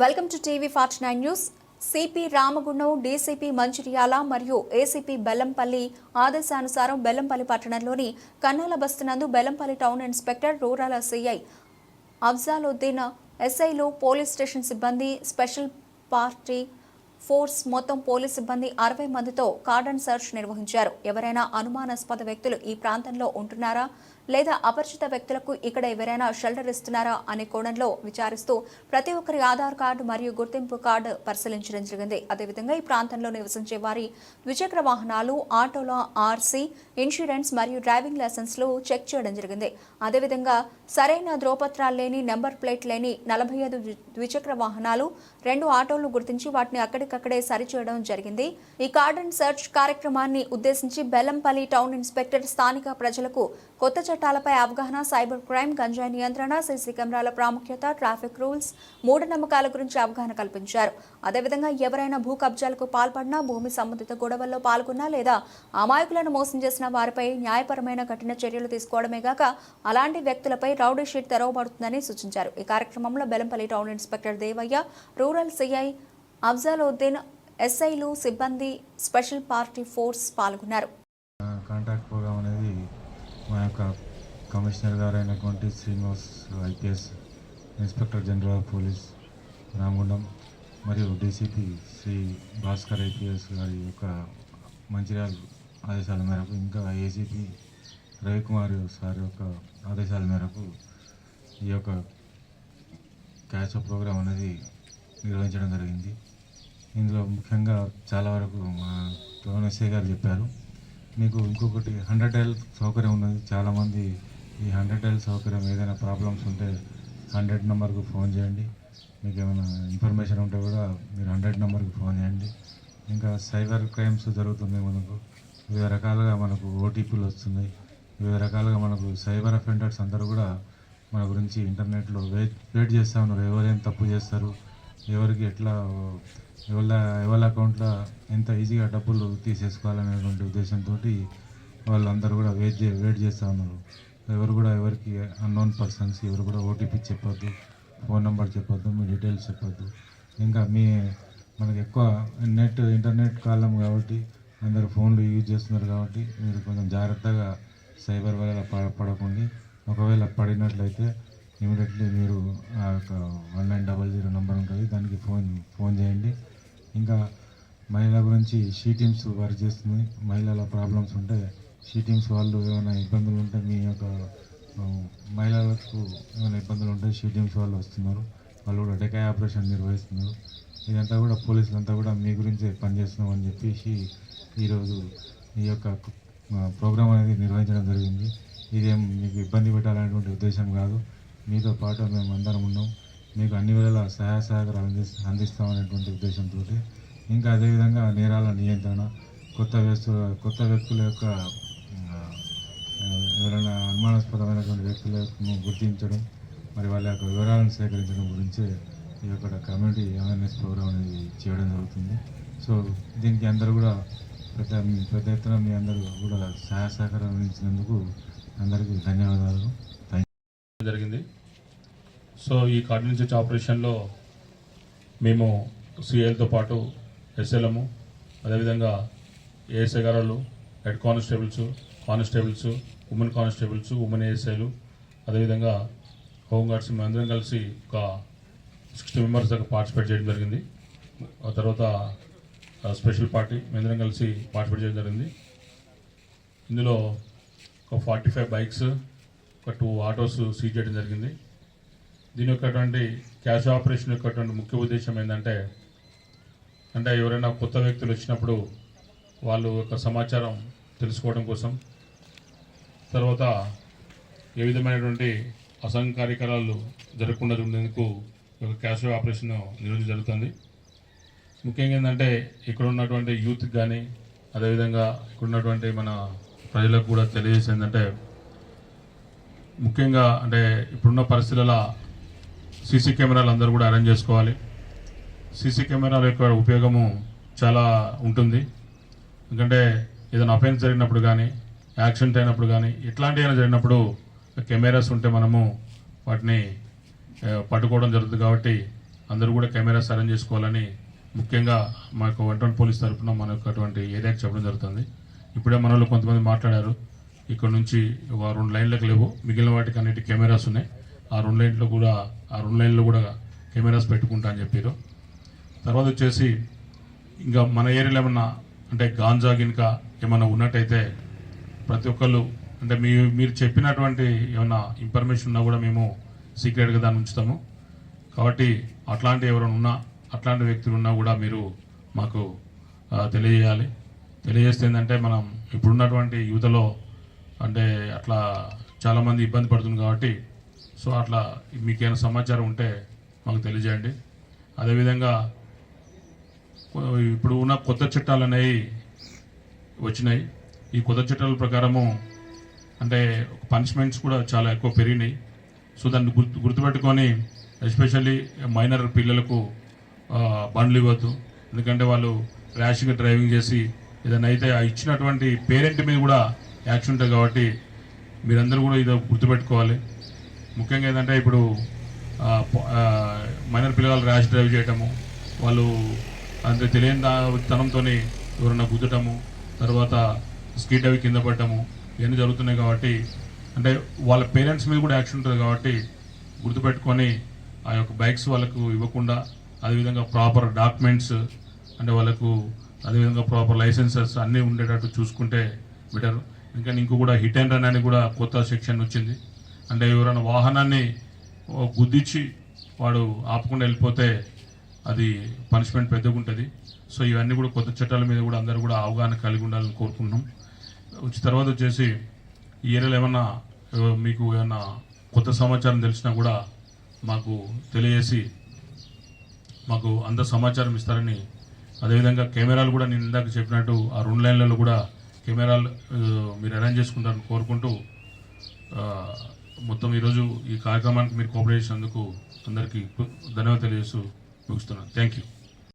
Welcome to TV forty nine news. CP Ramagundam DCP Mancherial మరియు ACP Bellampalli ఆదేశానుసారం బెల్లంపల్లి పట్టణంలోని Kannala బస్తునందు Bellampalli town inspector rural CI Afzaluddin ఎస్ఐలు police station సిబ్బంది special party force మొత్తం police సిబ్బంది అరవై మందితో కార్డన్ సెర్చ్ నిర్వహించారు. ఎవరైనా అనుమానాస్పద వ్యక్తులు ఈ ప్రాంతంలో ఉంటున్నారా? లేదా అపరిచిత వ్యక్తులకు ఇక్కడ ఎవరైనా షెల్టర్ ఇస్తున్నారా అనే కోణంలో విచారిస్తూ ప్రతి ఒక్కరి ఆధార్ కార్డు మరియు గుర్తింపు కార్డు పరిశీలించడం జరిగింది. అదేవిధంగా ఈ ప్రాంతంలో నివసించే వారి ద్విచక్ర వాహనాలు ఆటోల ఆర్సీ ఇన్సూరెన్స్ మరియు డ్రైవింగ్ లైసెన్స్లు చెక్ చేయడం జరిగింది. అదేవిధంగా సరైన ధ్రువపత్రాలు లేని నెంబర్ ప్లేట్ లేని నలభై ఐదు ద్విచక్ర వాహనాలు రెండు ఆటోలు గుర్తించి వాటిని అక్కడికక్కడే సరిచేయడం జరిగింది. ఈ కార్డన్ సెర్చ్ కార్యక్రమాన్ని ఉద్దేశించి బెల్లంపల్లి టౌన్ ఇన్స్పెక్టర్ స్థానిక ప్రజలకు కొత్త చట్టాలపై అవగాహన సైబర్ క్రైమ్ గంజాయి నియంత్రణ సీసీ కెమెరాల ప్రాముఖ్యత ట్రాఫిక్ రూల్స్ మూఢనమ్మకాల గురించి అవగాహన కల్పించారు. అదేవిధంగా ఎవరైనా భూ కబ్జాలకు పాల్పడినా భూమి సంబంధిత గొడవల్లో పాల్గొన్నా లేదా అమాయకులను మోసం చేసిన వారిపై న్యాయపరమైన కఠిన చర్యలు తీసుకోవడమే గాక అలాంటి వ్యక్తులపై రౌడీ షీట్ తెరవబడుతుందని సూచించారు. ఈ కార్యక్రమంలో Bellampalli town inspector Devaiah rural CI Afzaluddin ఎస్ఐలు సిబ్బంది స్పెషల్ పార్టీ ఫోర్స్ పాల్గొన్నారు. కాంటాక్ట్ ప్రోగ్రామ్ అనేది మా యొక్క కమిషనర్ గారైనటువంటి అయినటువంటి Srinivas IPS inspector general of police Ramagundam మరియు డీసీపీ శ్రీ భాస్కర్ ఐపీఎస్ గారి యొక్క మంచిర్యాల ఆదేశాల మేరకు ఇంకా ఏసీపీ రవికుమార్ సార్ యొక్క ఆదేశాల మేరకు ఈ యొక్క క్యాచ్ ప్రోగ్రాం అనేది నిర్వహించడం జరిగింది. ఇందులో ముఖ్యంగా చాలా వరకు మా టోన్ ఎస్ఐ గారు చెప్పారు. మీకు ఇంకొకటి హండ్రెడ్ డైల్ సౌకర్యం ఉన్నది. చాలామంది ఈ హండ్రెడ్ డైల్ సౌకర్యం ఏదైనా ప్రాబ్లమ్స్ ఉంటే హండ్రెడ్ నెంబర్కు ఫోన్ చేయండి. మీకు ఏమైనా ఇన్ఫర్మేషన్ ఉంటే కూడా మీరు హండ్రెడ్ నెంబర్కి ఫోన్ చేయండి. ఇంకా సైబర్ క్రైమ్స్ జరుగుతున్నాయి మనకు. వివిధ రకాలుగా మనకు ఓటీపీలు వస్తున్నాయి. వివిధ రకాలుగా మనకు సైబర్ అఫెండర్స్ అందరూ కూడా మన గురించి ఇంటర్నెట్లో వెయిట్ వెయిట్ చేస్తూ ఉన్నారు. ఎవరేం తప్పు చేస్తారు? ఎవరికి ఎట్లా ఎవరి ఎవరి అకౌంట్లో ఎంత ఈజీగా డబ్బులు తీసేసుకోవాలనేటువంటి ఉద్దేశంతో వాళ్ళందరూ కూడా వెయిట్ చే వెయిట్ చేస్తూ ఉన్నారు. ఎవరు కూడా ఎవరికి అన్నోన్ పర్సన్స్ ఎవరు కూడా ఓటీపీ చెప్పొద్దు ఫోన్ నెంబర్ చెప్పొద్దు మీ డీటెయిల్స్ చెప్పొద్దు. ఇంకా మీ మనకి ఎక్కువ నెట్ ఇంటర్నెట్ కాలం కాబట్టి అందరు ఫోన్లు యూజ్ చేస్తున్నారు కాబట్టి మీరు కొంచెం జాగ్రత్తగా సైబర్ వల్ల పడ పడకండి. ఒకవేళ పడినట్లయితే ఇమీడియట్లీ మీరు ఆ యొక్క one nine double zero number ఉంటుంది. దానికి ఫోన్ ఫోన్ చేయండి. ఇంకా మహిళల గురించి షీ టీమ్స్ వర్క్ చేస్తుంది. మహిళల ప్రాబ్లమ్స్ ఉంటే షీటింగ్స్ వాళ్ళు ఏమైనా ఇబ్బందులు ఉంటే మీ యొక్క మహిళలకు ఏమైనా ఇబ్బందులు ఉంటే షీటింగ్స్ వాళ్ళు వస్తున్నారు. వాళ్ళు కూడా డెకాయ్ ఆపరేషన్ నిర్వహిస్తున్నారు. ఇదంతా కూడా పోలీసులు అంతా కూడా మీ గురించే పనిచేస్తున్నాం అని చెప్పేసి ఈరోజు ఈ యొక్క ప్రోగ్రాం అనేది నిర్వహించడం జరిగింది. ఇదేం మీకు ఇబ్బంది పెట్టాలనేటువంటి ఉద్దేశం కాదు. మీతో పాటు మేము అందరం ఉన్నాం. మీకు అన్ని వేళలా సహాయ సహకారాలు అంది అందిస్తామనేటువంటి ఉద్దేశంతో ఇంకా అదేవిధంగా నేరాల నియంత్రణ కొత్త వ్యక్తుల కొత్త వ్యక్తుల యొక్క ఎవరైనా అనుమానాస్పదమైనటువంటి వ్యక్తులను గుర్తించడం మరి వాళ్ళ యొక్క వివరాలను సేకరించడం గురించి ఈ యొక్క కమ్యూనిటీ అవేర్నెస్ ప్రోగ్రామ్ అనేది చేయడం జరుగుతుంది. సో దీనికి అందరూ కూడా పెద్ద పెద్ద ఎత్తున మీ అందరూ కూడా సహాయ సహకారం అందించినందుకు అందరికీ ధన్యవాదాలు. థ్యాంక్ జరిగింది. సో ఈ కార్డినెన్స్ ఆపరేషన్లో మేము సిఐలతో పాటు ఎస్ఎల్ఎము అదేవిధంగా ఏఎస్ఐ గారు head constables constables women constables women ఏఎస్ఐలు అదేవిధంగా హోంగార్డ్స్ మేమందరం కలిసి ఒక సిక్స్టీ మెంబర్స్ దాకా పార్టిసిపేట్ చేయడం జరిగింది. ఆ తర్వాత స్పెషల్ పార్టీ మేమందరం కలిసి పార్టిసిపేట్ చేయడం జరిగింది. ఇందులో ఒక ఫార్టీ ఫైవ్ బైక్స్ ఒక టూ ఆటోస్ సీజ్ చేయడం జరిగింది. దీని యొక్కటువంటి క్యాష్ ఆపరేషన్ యొక్కటువంటి ముఖ్య ఉద్దేశం ఏంటంటే అంటే ఎవరైనా కొత్త వ్యక్తులు వచ్చినప్పుడు వాళ్ళు యొక్క సమాచారం తెలుసుకోవడం కోసం తర్వాత ఏ విధమైనటువంటి అసంఘ కార్యకలాపాలు జరగకుండా ఉండేందుకు ఒక క్యాష్ ఆపరేషన్ నిర్వహించడం జరుగుతుంది. ముఖ్యంగా ఏంటంటే ఇక్కడ ఉన్నటువంటి యూత్ కానీ అదేవిధంగా ఇక్కడ ఉన్నటువంటి మన ప్రజలకు కూడా తెలియజేసేది ఏంటంటే ముఖ్యంగా అంటే ఇప్పుడున్న పరిస్థితుల సీసీ కెమెరాలు అందరూ కూడా అరేంజ్ చేసుకోవాలి. సీసీ కెమెరాల యొక్క ఉపయోగము చాలా ఉంటుంది. ఎందుకంటే ఏదైనా అఫెన్స్ జరిగినప్పుడు కానీ యాక్సిడెంట్ అయినప్పుడు కానీ ఇట్లాంటివి అయినా జరిగినప్పుడు కెమెరాస్ ఉంటే మనము వాటిని పట్టుకోవడం జరుగుతుంది కాబట్టి అందరూ కూడా కెమెరాస్ అరేంజ్ చేసుకోవాలని ముఖ్యంగా మా యొక్క టౌన్ పోలీస్ తరఫున మనకు అటువంటి ఏరియాకి చెప్పడం జరుగుతుంది. ఇప్పుడే మనలో కొంతమంది మాట్లాడారు. ఇక్కడ నుంచి ఒక రెండు లైన్లకు లేవు. మిగిలిన వాటికి అన్నిటి కెమెరాస్ ఉన్నాయి. ఆ రెండు లైన్లో కూడా ఆ రెండు లైన్లో కూడా కెమెరాస్ పెట్టుకుంటా అని చెప్పారు. తర్వాత వచ్చేసి ఇంకా మన ఏరియాలో ఏమన్నా అంటే గాంజా గినక ఏమైనా ఉన్నట్టయితే ప్రతి ఒక్కళ్ళు అంటే మీ మీరు చెప్పినటువంటి ఏమైనా ఇన్ఫర్మేషన్ ఉన్నా కూడా మేము సీక్రెట్గా దాన్ని ఉంచుతాము. కాబట్టి అట్లాంటి ఎవరైనా ఉన్నా అట్లాంటి వ్యక్తులు ఉన్నా కూడా మీరు మాకు తెలియజేయాలి. తెలియజేస్తే ఏంటంటే మనం ఇప్పుడున్నటువంటి యువతలో అంటే అట్లా చాలామంది ఇబ్బంది పడుతుంది కాబట్టి సో అట్లా మీకేమైనా సమాచారం ఉంటే మాకు తెలియజేయండి. అదేవిధంగా ఇప్పుడు ఉన్న కొత్త చట్టాలు అనేవి వచ్చినాయి. ఈ కొత్త చట్టాల ప్రకారము అంటే పనిష్మెంట్స్ కూడా చాలా ఎక్కువ పెరిగినాయి. సో దాన్ని గుర్తు గుర్తుపెట్టుకొని ఎస్పెషల్లీ మైనర్ పిల్లలకు బండ్లు ఇవ్వద్దు. ఎందుకంటే వాళ్ళు ర్యాష్గా డ్రైవింగ్ చేసి ఏదైనా అయితే ఆ ఇచ్చినటువంటి పేరెంట్ మీద కూడా యాక్షన్ ఉంటుంది కాబట్టి మీరందరూ కూడా ఇది గుర్తుపెట్టుకోవాలి. ముఖ్యంగా ఏంటంటే ఇప్పుడు మైనర్ పిల్లలు ర్యాష్ డ్రైవ్ చేయటము వాళ్ళు అంటే తెలియని తనంతో ఎవరన్నా గుద్దటము తర్వాత స్కీట్ అవి కింద పడటము ఇవన్నీ జరుగుతున్నాయి కాబట్టి అంటే వాళ్ళ పేరెంట్స్ మీద కూడా యాక్షన్ ఉంటుంది కాబట్టి గుర్తుపెట్టుకొని ఆ యొక్క బైక్స్ వాళ్ళకు ఇవ్వకుండా అదేవిధంగా ప్రాపర్ డాక్యుమెంట్స్ అంటే వాళ్ళకు అదేవిధంగా ప్రాపర్ లైసెన్సెస్ అన్నీ ఉండేటట్టు చూసుకుంటే బెటర్. ఇంకా ఇంకో కూడా హిట్ అండ్ రన్ అని కూడా కొత్త సెక్షన్ వచ్చింది. అంటే ఎవరైనా వాహనాన్ని గుద్దిచ్చి వాడు ఆపకుండా వెళ్ళిపోతే అది పనిష్మెంట్ పెద్దగా ఉంటుంది సో ఇవన్నీ కూడా కొత్త చట్టాల మీద కూడా అందరూ కూడా అవగాహన కలిగి ఉండాలని కోరుకుంటున్నాం. వచ్చి తర్వాత వచ్చేసి ఈ ఏరియాలో ఏమన్నా మీకు ఏమన్నా కొత్త సమాచారం తెలిసినా కూడా మాకు తెలియజేసి మాకు అంత సమాచారం ఇస్తారని అదేవిధంగా కెమెరాలు కూడా నేను ఇందాక చెప్పినట్టు ఆ రెండు లైన్లలో కూడా కెమెరాలు మీరు అరేంజ్ చేసుకుంటారని కోరుకుంటూ మొత్తం ఈరోజు ఈ కార్యక్రమానికి మీరు కోఆపరేట్ చేసినందుకు అందరికీ ధన్యవాదాలు తెలియజేస్తూ ముగిస్తున్నాను. Thank you